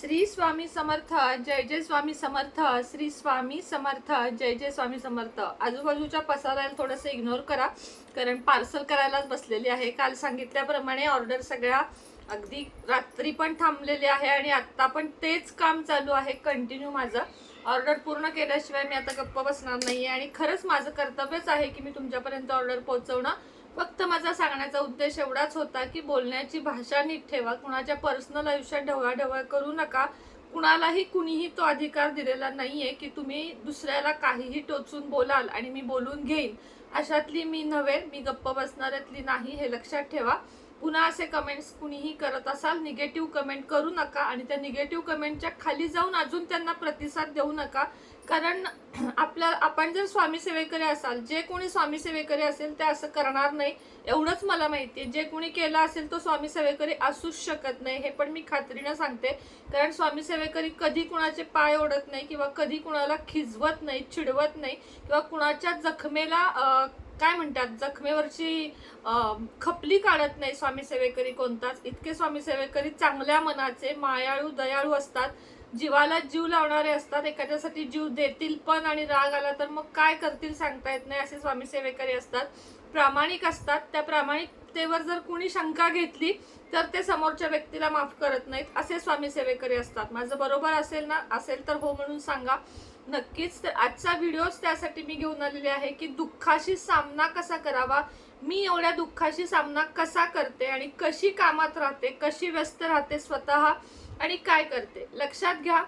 श्री स्वामी समर्थ जय जय स्वामी समर्थ श्री स्वामी समर्थ जय जय स्वामी समर्थ. आजूबाजूच्या पसाराला थोडंसं इग्नोर करा कारण पार्सल करायलाच बसलेली आहे. काल सांगितल्याप्रमाणे ऑर्डर सगळ्या अगदी रात्री पण थांबलेली आहे आणि आत्ता पण तेच काम चालू आहे. कंटिन्यू माझं. ऑर्डर पूर्ण केल्याशिवाय मी आता गप्प बसणार नाहीये आणि खरंच माझं कर्तव्यच आहे की मी तुमच्यापर्यंत ऑर्डर पोहोचवणं. फक्त माझा सांगण्याचा उद्देश एवढाच होता की बोलण्याची भाषा नीट ठेवा कुणाच्या पर्सनल आयुष्यात ढवळाढवळ करू नका. कुणालाही कुणीही तो अधिकार दिलेला नाहीये की तुम्ही दुसऱ्याला काहीही टोचून बोलाल आणि मी बोलून घेईन. अशातली मी नव्हे मी गप्प बसणाऱ्यातली नाही हे लक्षात ठेवा. पुन्हा असे कमेंट्स कुणीही करत असाल निगेटिव्ह कमेंट करू नका आणि त्या निगेटिव्ह कमेंटच्या खाली जाऊन अजून त्यांना प्रतिसाद देऊ नका. कारण आपल्या आपण जर स्वामी सेवेकरी असाल जे कोणी स्वामी सेवेकरी असेल ते असं करणार नाही एवढंच मला माहिती आहे जे कोणी केलं असेल तो स्वामी सेवेकरी असूच शकत नाही हे पण मी खात्रीनं सांगते. कारण स्वामी सेवेकरी कधी कुणाचे पाय ओढत नाही किंवा कधी कुणाला खिजवत नाही चिडवत नाही किंवा कुणाच्या जखमेला काय म्हणतात जखमेवरची खपली काढत नाही स्वामी सेवेकरी कोणताच. इतके स्वामी सेवेकरी चांगल्या मनाचे मायाळू दयाळू असतात. जीवाला जीव लावणारे असतात एखाद्यासाठी जीव देतील पण आणि राग आला तर मग काय करतील सांगता येत नाही असे स्वामी सेवेकरी असतात. प्रामाणिक असतात. त्या प्रामाणिकतेवर जर कुणी शंका घेतली तर ते समोरच्या व्यक्तीला माफ करत नाहीत. असे स्वामी सेवेकरी असतात. माझं बरोबर असेल ना असेल तर हो म्हणून सांगा. नक्कीच तर आजचा व्हिडिओच त्यासाठी मी घेऊन आलेले आहे की दुःखाशी सामना कसा करावा? मी एवढ्या दुःखाशी सामना कसा करते आणि कशी कामात राहते कशी व्यस्त राहते स्वतः आणि काय करते? लक्षात घ्या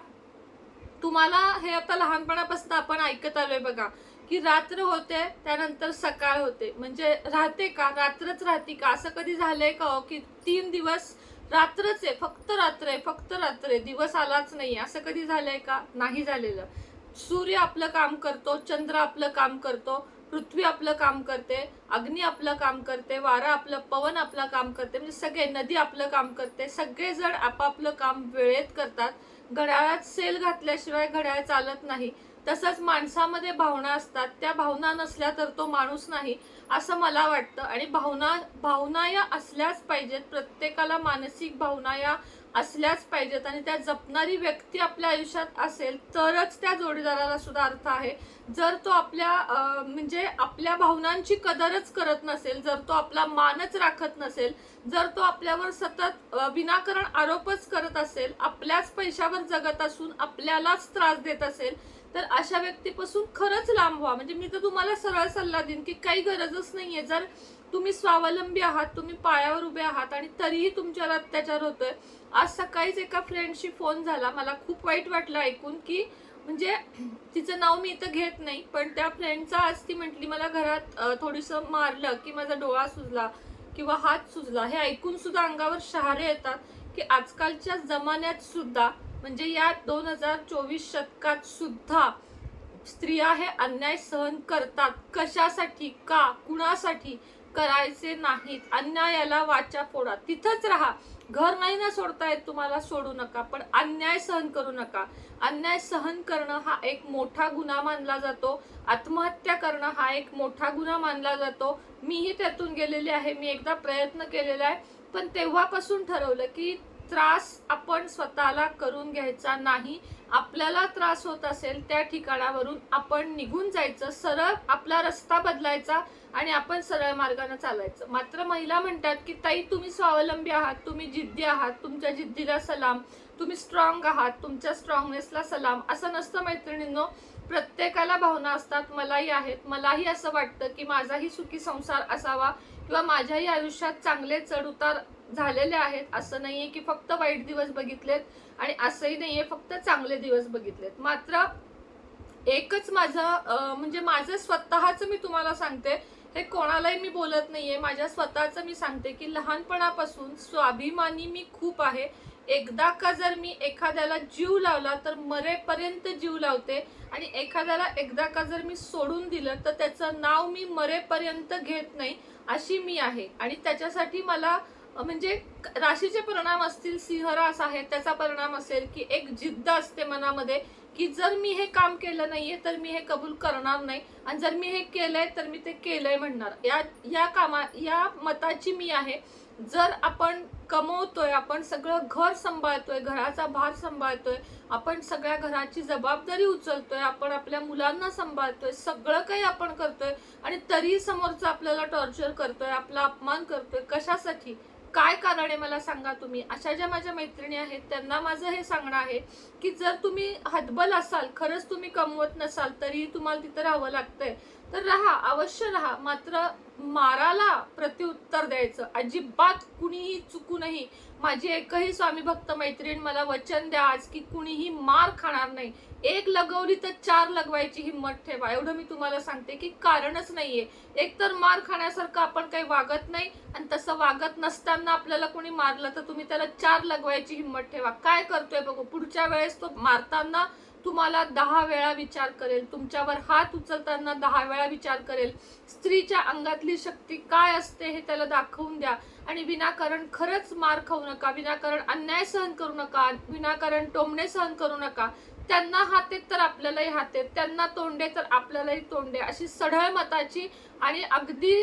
तुम्हाला हे आता लहानपणापासून आपण ऐकत आलोय बघा की रात्र होते त्यानंतर सकाळ होते. म्हणजे राहते का? रात्रच राहते का? असं कधी झालंय का हो की तीन दिवस रात्रच आहे? फक्त रात्र आहे फक्त रात्र आहे. दिवस आलाच नाही असं कधी झालंय का? नाही झालेलं. सूर्य आपलं काम करतो चंद्र आपलं काम करतो. पृथ्वी आपलं काम करते अग्नी आपलं काम करते वारा आपलं पवन आपलं काम करते म्हणजे सगळे नदी आपलं काम करते सगळेजण आपापलं काम वेळेत करतात. घड्याळात सेल घातल्याशिवाय घड्याळ चालत नाही. तसंच माणसामध्ये भावना असतात त्या भावना नसल्या तर तो माणूस नाही असं मला वाटतं. आणि भावना भावना या असल्याच पाहिजेत प्रत्येकाला मानसिक भावना या असल्याच पाहिजेत आणि त्या जपणारी व्यक्ती आपल्या आयुष्यात असेल तरच त्या जोडीदाराला सुद्धा अर्थ आहे. जर तो आपल्या म्हणजे आपल्या भावनांची कदरच करत नसेल जर तो आपला मानच राखत नसेल जर तो आपल्यावर सतत विनाकारण आरोपच करत असेल आपल्याच पैशावर जगत असून आपल्यालाच त्रास देत असेल तर अशा व्यक्तीपासून खरंच लांब व्हा. म्हणजे मी तर तुम्हाला सरळ सल्ला देईन की काही गरजच नाहीये. जर तुम्ही स्वावलंबी आहात तुम्ही पायावर उभे आहात आणि तरीही तुमच्यावर अत्याचार होतोय. आज सकाळीच एका फ्रेंडशी फोन झाला. मला खूप वाईट वाटलं ऐकून की म्हणजे तिचं नाव मी इथं घेत नाही पण त्या फ्रेंडचा आज ती म्हटली मला घरात अं, थोडीसं मारलं की माझा डोळा सुजला किंवा हात सुजला. हे ऐकून सुद्धा अंगावर शहारे येतात की आजकालच्या जमान्यात सुद्धा म्हणजे या दोन हजार चोवीस शतकात सुद्धा स्त्रिया हे अन्याय सहन करतात. कशासाठी? का? कुणासाठी? करायचे नाहीत. अन्यायाला वाचा फोडा. तिथंच राहा. घर नाही ना सोडता येत तुम्हाला सोडू नका. पण अन्याय सहन करू नका. अन्याय सहन करणं हा एक मोठा गुन्हा मानला जातो. आत्महत्या करणं हा एक मोठा गुन्हा मानला जातो. मीही त्यातून गेलेली आहे. मी एकदा प्रयत्न केलेला आहे. पण तेव्हापासून ठरवलं की त्रास आपण स्वतःला करून घ्यायचा नाही. आपल्याला त्रास होत असेल त्या ठिकाणावरून आपण निघून जायचं सरळ आपला रस्ता बदलायचा आणि आपण सरळ मार्गाने चालायचं. मात्र महिला म्हणतात की ताई तुम्ही स्वावलंबी आहात तुम्ही जिद्दी आहात तुमच्या जिद्दीला सलाम तुम्ही स्ट्रॉंग आहात तुमच्या स्ट्रॉंगनेसला सलाम. असं नसतं मैत्रिणींनो प्रत्येकाला भावना असतात मलाही आहेत. मलाही असं वाटतं की माझाही सुखी संसार असावा किंवा माझ्याही आयुष्यात चांगले चढउतार झालेले आहेत. असं नाहीये की फक्त वाईट दिवस बघितलेत आणि असंही नाहीये फक्त चांगले दिवस बघितलेत. मात्र एकच माझं म्हणजे माझं स्वतःच मी तुम्हाला सांगते हे कोणालाही मी बोलत नाहीये. माझ्या स्वतःचं मी सांगते की लहानपणापासून स्वाभिमानी मी खूप आहे. एकदा का जर मी एखाद्याला जीव लावला तर मरेपर्यंत जीव लावते आणि एखाद्याला एकदा का जर मी सोडून दिलं तर त्याचं नाव मी मरेपर्यंत घेत नाही अशी मी आहे. आणि त्याच्यासाठी मला म्हणजे राशीचे परिणाम असतील सिंहरास आहे त्याचा परिणाम असेल की एक जिद्द असते मनामध्ये की जर मी हे काम केलं नाहीये तर मी हे कबूल करणार नाही. आणि जर मी हे केलंय तर मी ते केलंय म्हणणार. या या कामा या मताची मी आहे. जर आपण कमवतोय आपण सगळं घर सांभाळतोय घराचा भार सांभाळतोय आपण सगळ्या घराची जबाबदारी उचलतोय आपण आपल्या मुलांना सांभाळतोय सगळं काही आपण करतोय आणि तरी समोरचं आपल्याला टॉर्चर करतोय आपला अपमान करतोय कशासाठी? काय कारण आहे मला सांगा तुम्ही? अशा ज्या माझ्या मैत्रिणी आहेत त्यांना माझं हे सांगणं आहे की जर तुम्ही हतबल असाल खरंच तुम्ही कमवत नसाल तरी तुम्हाला तिथं राहावं लागतंय. तर राहा अवश्य राहा. मात्र माराला प्रत्युत्तर द्यायचं. अजिबात कुणीही चुकूनही माझी एकही स्वामी भक्त मैत्रीण मला वचन द्या आज की कुणीही मार खाणार नाही. एक लगवली तर चार लगवायची हिंमत ठेवा. एवढं मी तुम्हाला सांगते की कारणच नाहीये. एक तर मार खाण्यासारखं आपण काही वागत नाही आणि तसं वागत नसताना आपल्याला कोणी मारलं तर तुम्ही त्याला चार लगवायची हिंमत ठेवा. काय करतोय बघू? पुढच्या वेळेस तो मारताना तुम्हाला दहा वेळा विचार करेल तुमच्यावर हात उचलताना दहा वेळा विचार करेल. स्त्रीच्या अंगातली शक्ती काय असते हे त्याला दाखवून द्या. आणि विनाकारण खरंच मार खाऊ नका विनाकारण अन्याय सहन करू नका विनाकारण टोमणे सहन करू नका. त्यांना हातेत तर आपल्यालाही हाते त्यांना तोंडे तर आपल्यालाही तोंडे. अशी सढळ मताची आणि अगदी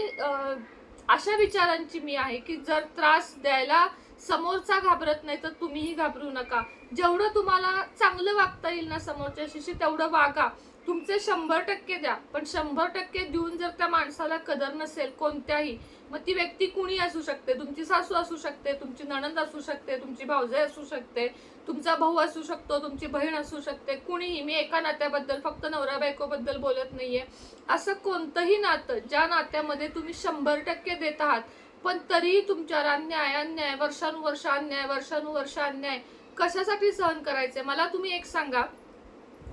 अशा विचारांची मी आहे की जर त्रास द्यायला समोरचा घाबरत नाही तर तुम्हीही घाबरू नका. जेवढं तुम्हाला चांगलं वागता येईल ना समोरच्याशी तेवढं वागा. तुमचे शंभर टक्के द्या. पण शंभर टक्के देऊन जर त्या माणसाला कदर नसेल कोणत्याही मग ती व्यक्ती कुणी असू शकते? तुमची सासू असू शकते तुमची नणंद असू शकते तुमची भावजाई असू शकते तुमचा भाऊ असू शकतो तुमची बहीण असू शकते. कुणीही मी एका नात्याबद्दल फक्त नवरा बायकोबद्दल बोलत बोलत नाहीये. असं कोणतंही नातं ज्या नात्यामध्ये तुम्ही शंभर टक्के देत आहात पण तरीही तुमच्यावर अन्याय अन्याय वर्षानुवर्ष अन्याय वर्षानुवर्ष अन्याय कशासाठी सहन करायचे? मला तुम्ही एक सांगा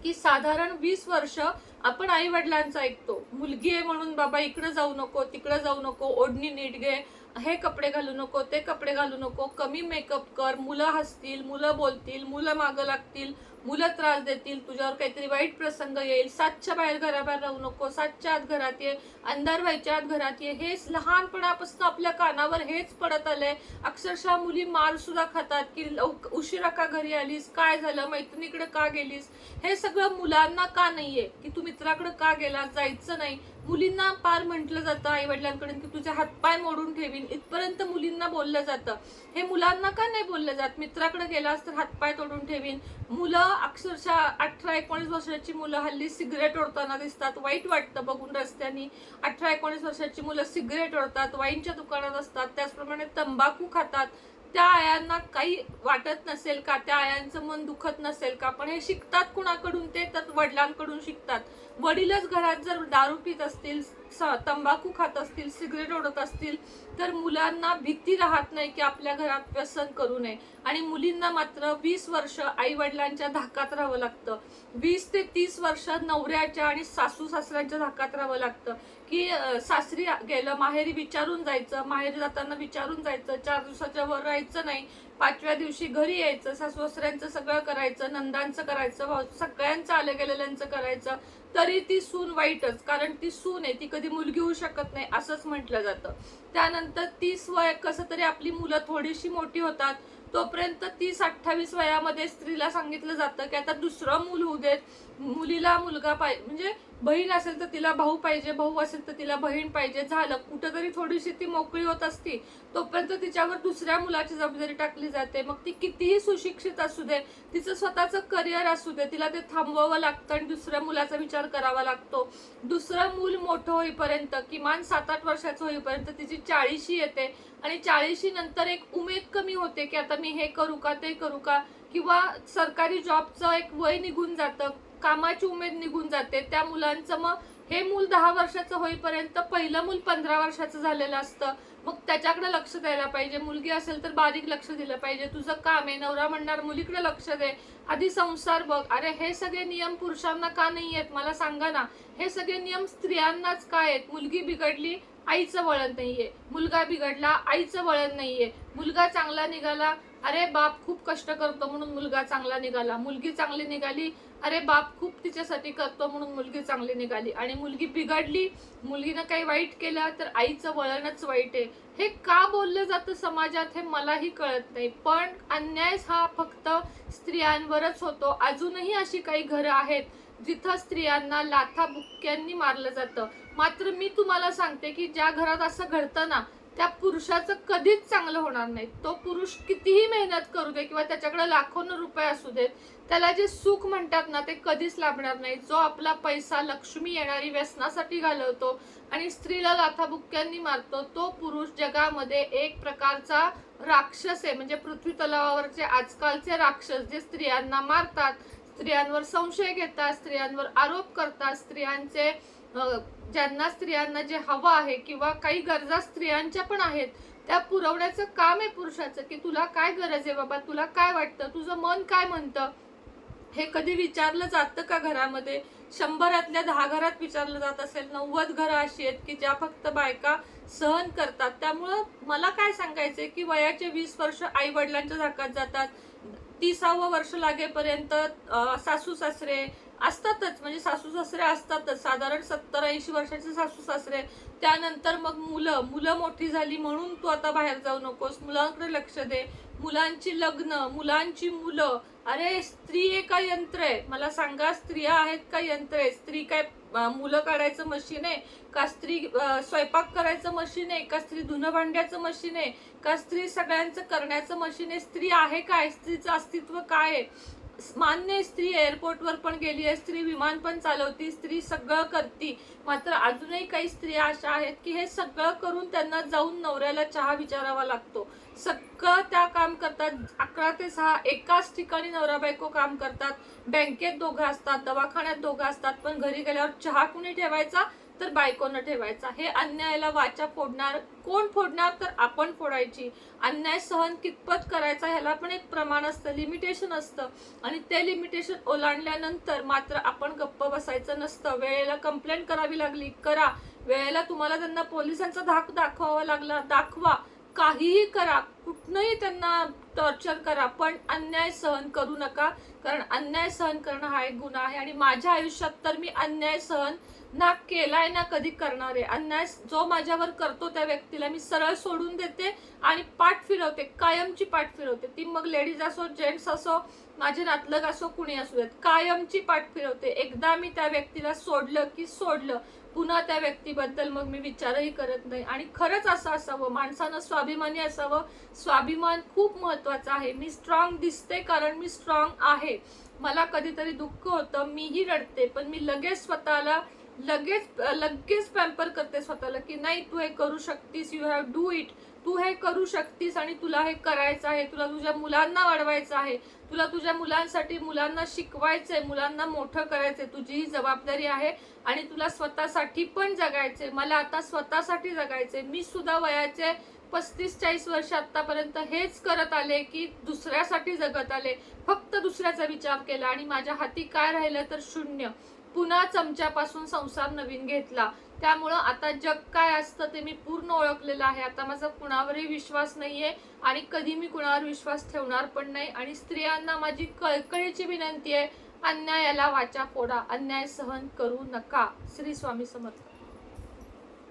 की साधारण वीस वर्ष आपण आई वडिलांचं ऐकतो. मुलगी आहे म्हणून बाबा इकडे जाऊ नको तिकडे जाऊ नको ओढणी नीट घे हे कपडे घालू नको ते कपडे घालू नको कमी मेकअप कर मुलं हसतील मुलं बोलतील मुलं मागं लागतील मुलं त्रास देतील तुझ्यावर काहीतरी वाईट प्रसंग येईल. सातच्या बाहेर घराबाहेर राहू नको. सातच्या आत घरात ये अंधार व्हायच्या आत घरात ये. हेच लहानपणापासून आपल्या कानावर हेच पडत आलंय. अक्षरशः मुली मार सुद्धा खातात की लवक उशिरा का घरी आलीस? काय झालं? मैत्रिणीकडे का गेलीस? हे सगळं मुलांना का नाहीये? की तू मित्राकडे का गेला जायचं नाही. मुलींना पार म्हटलं जातं आई वडिलांकडून की तुझे हातपाय मोडून ठेवीन इथपर्यंत मुलींना बोललं जातं. हे मुलांना का नाही बोललं जात? मित्राकडे गेलास तर हातपाय तोडून ठेवीन. मुलं अक्षरशः अठरा एकोणीस वर्षाची मुलं हल्ली सिगरेट ओढताना दिसतात वाईट वाटतं बघून रस्त्यानी. अठरा एकोणीस वर्षाची मुलं सिगरेट ओढतात वाईनच्या दुकानात असतात त्याचप्रमाणे तंबाखू खातात. त्या आयांना काही वाटत नसेल का? त्या आयांचं मन दुखत नसेल का? पण हे शिकतात कुणाकडून? ते तर वडिलांकडून शिकतात. वडीलच घरात जर दारू पित असतील स- तंबाखू खात असतील सिगरेट ओढत असतील तर मुलांना भीती राहत नाही की आपल्या घरात व्यसन करू नये. आणि मुलींना मात्र वीस वर्ष आई वडिलांच्या धाकात राहावं लागतं. वीस ते तीस वर्ष नवऱ्याच्या आणि सासू सासऱ्यांच्या धाकात राहावं लागतं. की सासरी गेलं माहेरी विचारून जायचं माहेरी जाताना विचारून जायचं चार दिवसाच्या वर राहायचं नाही पाचव्या दिवशी घरी यायचं सासू सासऱ्यांचं सगळं करायचं नंदांचं करायचं भाऊ- सगळ्यांचं आलं गेलेल्यांचं करायचं तरी ती सून वाईटच कारण ती सून आहे ती कधी मुलगी होऊ शकत नाही असंच म्हटलं जातं. त्यानंतर तीस वय कसं तरी आपली मुलं थोडीशी मोठी होतात तोपर्यंत तीस अठ्ठावीस वयामध्ये स्त्रीला सांगितलं जातं की आता दुसरं मूल होऊ देत मुलीला मुलगा पाहिजे म्हणजे बहीण असेल तर तिला भाऊ पाहिजे भाऊ असेल तर तिला बहीण पाहिजे. झालं कुठंतरी थोडीशी ती मोकळी होत असती. तोपर्यंत तिच्यावर दुसऱ्या मुलाची जबाबदारी टाकली जाते. मग ती कितीही सुशिक्षित असू दे तिचं स्वतःचं करिअर असू दे तिला ते थांबवावं लागतं आणि दुसऱ्या मुलाचा विचार करावा लागतो. दुसरं मूल मोठं होईपर्यंत किमान सात आठ वर्षाचं होईपर्यंत तिची चाळीशी येते. आणि चाळीशी नंतर एक उमेद कमी होते की आता मी हे करू का ते करू का? किंवा सरकारी जॉबचं एक वय निघून जातं. कामाची उमेद निघून जाते. त्या मुलांचं मग हे मूल दहा वर्षाचं होईपर्यंत पहिलं मूल पंधरा वर्षाचं झालेलं असतं. मग त्याच्याकडे लक्ष द्यायला पाहिजे. मुलगी असेल तर बारीक लक्ष दिलं पाहिजे. तुझं काम आहे नवरा म्हणणार मुलीकडे लक्ष दे. आधी संसार बघ. अरे हे सगळे नियम पुरुषांना का नाही आहेत? मला सांगा ना. हे सगळे नियम स्त्रियांनाच काय आहेत? मुलगी बिघडली आईचं वळण नाहीये. मुलगा बिघडला आईचं वळण नाहीये. मुलगा चांगला निघाला अरे बाप खूप कष्ट करतो म्हणून मुलगा चांगला निघाला. मुलगी चांगली निघाली अरे बाप खूप तिच्यासाठी करतो म्हणून मुलगी चांगली निघाली. आणि मुलगी बिघडली मुलगीनं काही वाईट केलं तर आईचं वळणच वाईट आहे. हे का बोललं जातं समाजात हे मलाही कळत नाही. पण अन्याय हा फक्त स्त्रियांवरच होतो. अजूनही अशी काही घरं आहेत जिथं स्त्रियांना लाथा बुक्क्यांनी मारलं जातं. मात्र मी तुम्हाला सांगते की ज्या घरात असं घडतं ना त्या पुरुषाचं कधीच चांगलं होणार नाही. तो पुरुष कितीही मेहनत करू दे किंवा त्याच्याकडे लाखोनं रुपये असू देत त्याला जे सुख म्हणतात ना ते कधीच लाभणार नाही. जो आपला पैसा लक्ष्मी येणारी व्यसनासाठी घालवतो आणि स्त्रीला लाथाबुक्क्यांनी मारतो तो पुरुष जगामध्ये एक प्रकारचा राक्षस आहे. म्हणजे पृथ्वी तलावावरचे आजकालचे राक्षस जे स्त्रियांना मारतात स्त्रियांवर संशय घेतात स्त्रियांवर आरोप करतात स्त्रियांचे ज्यांना स्त्रियांना जे हवं आहे किंवा काही गरजा स्त्रियांच्या पण आहेत त्या पुरवण्याचं काम आहे पुरुषाचं की तुला काय गरज आहे बाबा तुला काय वाटतं तुझं मन काय म्हणतं? हे कधी विचारलं जातं का घरामध्ये? शंभरातल्या दहा घरात विचारलं जात असेल नव्वद घरं अशी आहेत की ज्या फक्त बायका सहन करतात. त्यामुळं मला काय सांगायचंय की वयाचे वीस वर्ष आई वडिलांच्या धाकात जातात. तिसावं वर्ष लागेपर्यंत सासू सासरे असतातच म्हणजे सासू सासरे असतातच. साधारण सत्तर ऐंशी वर्षाचे सासू सासरे. त्यानंतर मग मुलं मुलं मोठी झाली म्हणून तू आता बाहेर जाऊ नकोस. मुलांकडे लक्ष दे. मुलांची लग्न मुलांची मुलं. अरे स्त्री आहे का यंत्र आहे? मला सांगा स्त्रिया आहेत का यंत्र आहे? स्त्री काय मुलं काढायचं मशीन आहे? का स्त्री स्वयंपाक करायचं मशीन आहे? का स्त्री धुणं भांड्याचं मशीन आहे? का स्त्री सगळ्यांचं करण्याचं मशीन आहे? स्त्री आहे काय? स्त्रीचं अस्तित्व काय आहे? मान्य स्त्री एअरपोर्टवर पण गेली आहे. स्त्री विमान पण चालवती स्त्री सगळं करती. मात्र अजूनही काही स्त्रिया अशा आहेत की हे सगळं करून त्यांना जाऊन नवऱ्याला चहा विचारावा लागतो. सगळं त्या काम करतात. अकरा ते सहा एकाच ठिकाणी नवरा बायको काम करतात. बँकेत दोघं असतात दवाखान्यात दोघं असतात पण घरी गेल्यावर चहा कुणी ठेवायचा? तर बायकोनं ठेवायचा. हे अन्यायाला वाचा फोडणार कोण फोडणार तर आपण फोडायची. अन्याय सहन कितपत करायचा ह्याला पण एक प्रमाण असतं लिमिटेशन असतं. आणि ते लिमिटेशन ओलांडल्यानंतर मात्र आपण गप्प बसायचं नसतं. वेळेला कंप्लेंट करावी लागली करा. वेळेला तुम्हाला त्यांना पोलिसांचा धाक दाखवावा लागला दाखवा. काहीही करा. कुठनंही त्यांना टॉर्चर करा पण अन्याय सहन करू नका. कारण अन्याय सहन करणं हा एक गुन्हा आहे. आणि माझ्या आयुष्यात तर मी अन्याय सहन ना केलाय ना कधी करणार आहे. अन्याय जो माझ्यावर करतो त्या व्यक्तीला मी सरळ सोडून देते आणि पाठ फिरवते कायमची पाठ फिरवते. ती मग लेडीज असो जेंट्स असो माझे नातलग असो कुणी असू देत कायमची पाठ फिरवते. एकदा मी त्या व्यक्तीला सोडलं की सोडलं पुन्हा त्या व्यक्तीबद्दल मग मी विचारही करत नाही. आणि खरंच असं असावं माणसानं स्वाभिमानी असावं. स्वाभिमान खूप महत्त्वाचा आहे. मी स्ट्रॉंग दिसते कारण मी स्ट्रॉंग आहे. मला कधीतरी दुःख होतं मीही रडते पण मी लगेच स्वतःला लगेच लगेच पॅम्पर करते स्वतःला की नाही तू हे करू शकतीस यू हॅव डू इट तू हे करू शकतीस आणि तुला हे करायचं आहे. तुला तुझ्या मुलांना वाढवायचं आहे. तुला तुझ्या मुलांसाठी मुलांना शिकवायचंय मुलांना मोठं करायचंय. तुझी ही जबाबदारी आहे आणि तुला स्वतःसाठी पण जगायचंय. मला आता स्वतःसाठी जगायचंय. मी सुद्धा वयाचे पस्तीस चाळीस वर्ष आतापर्यंत हेच करत आले की दुसऱ्यासाठी जगत आले. फक्त दुसऱ्याचा विचार केला आणि माझ्या हाती काय राहिलं तर शून्य. पुन्हा चमच्यापासून संसार नवीन घेतला. त्यामुळं आता जग काय असतं ते मी पूर्ण ओळखलेलं आहे. आता माझा कुणावरही विश्वास नाही आहे आणि कधी मी कुणावर विश्वास ठेवणार पण नाही. आणि स्त्रियांना माझी कळकळीची विनंती आहे अन्यायाला वाचा फोडा. अन्याय सहन करू नका. श्री स्वामी समर्थ.